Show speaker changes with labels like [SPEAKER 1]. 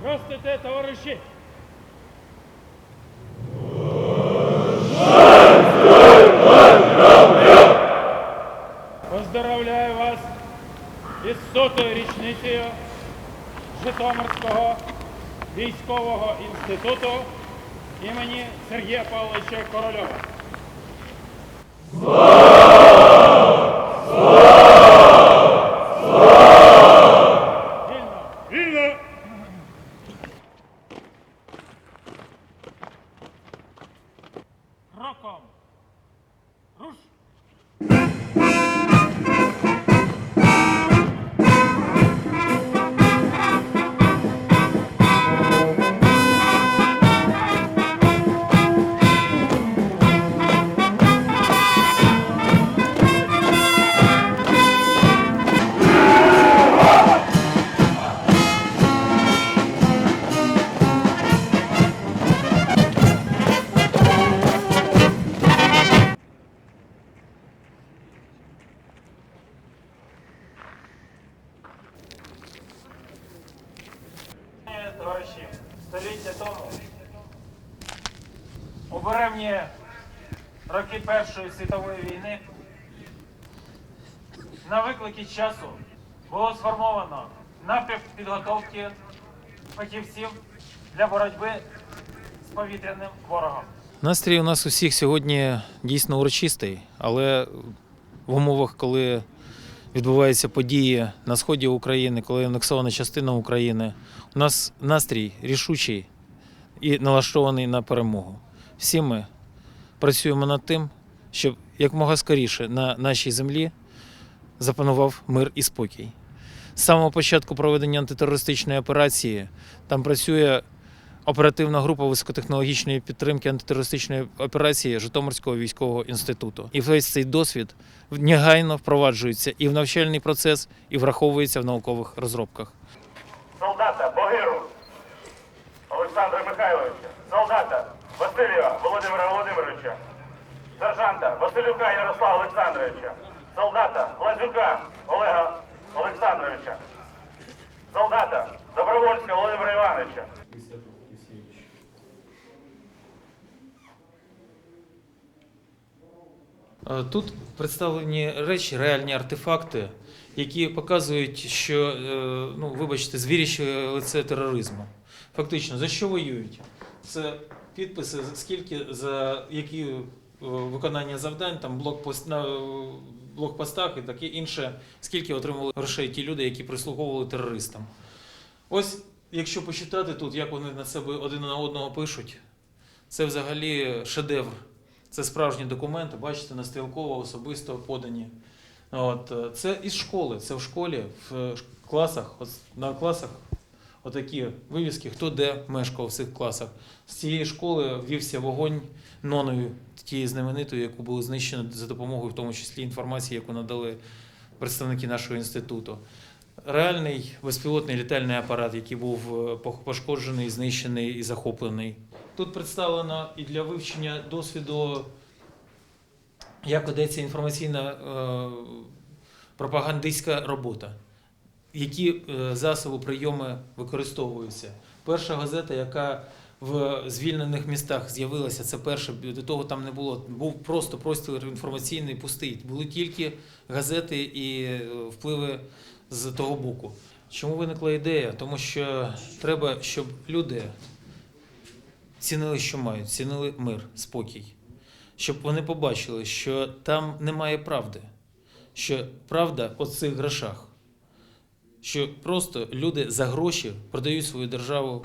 [SPEAKER 1] Здравствуйте, товариші! Поздравляю вас із сотою річницею Житомирського військового інституту імені Сергія Павловича Корольова. Товариші, століття тому у буремні роки Першої світової війни на виклики часу було сформовано напрям підготовки фахівців для боротьби з повітряним ворогом.
[SPEAKER 2] Настрій у нас усіх сьогодні дійсно урочистий, але в умовах, коли відбуваються події на сході України, коли анексована частина України, у нас настрій рішучий і налаштований на перемогу. Всі ми працюємо над тим, щоб якмога скоріше на нашій землі запанував мир і спокій. З самого початку проведення антитерористичної операції там працює оперативна група високотехнологічної підтримки антитерористичної операції Житомирського військового інституту. І весь цей досвід негайно впроваджується і в навчальний процес, і враховується в наукових розробках.
[SPEAKER 3] солдата Богиру Олександра Михайловича, солдата Васильєва Володимира Володимировича, сержанта Василюка Ярослава Олександровича, солдата Лазюка Олега Олександровича, солдата Добровольська Володимира Івановича.
[SPEAKER 2] Тут представлені речі, реальні артефакти, які показують, що, е, ну, вибачте, звіріще лице тероризму. Фактично, за що воюють? Це підписи, скільки за які е, виконання завдань, там блокпост на е, блокпостах і таке інше, скільки отримували грошей ті люди, які прислуговували терористам. Ось, якщо почитати тут, як вони на себе один на одного пишуть, це взагалі шедевр. Це справжні документи, бачите, на стрілково особисто подані. От, е, це із школи, це в школі, в класах, на класах отакі вивіски, хто де мешкав в цих класах. З цієї школи вівся вогонь ноною, тієї знаменитої, яку було знищено за допомогою, в тому числі інформації, яку надали представники нашого інституту. Реальний безпілотний літальний апарат, який був е, пошкоджений, знищений і захоплений. Тут представлено і для вивчення досвіду, як ведеться інформаційна е, пропагандистська робота, які е, засоби прийоми використовуються. Перша газета, яка в звільнених містах з'явилася, це перша, до того там не було. Був просто простір інформаційний пустий. Були тільки газети і впливи з того боку. Чому виникла ідея? Тому що треба, щоб люди цінили, що мають, цінили мир, спокій, щоб вони побачили, що там немає правди, що правда у цих грошах, що просто люди за гроші продають свою державу.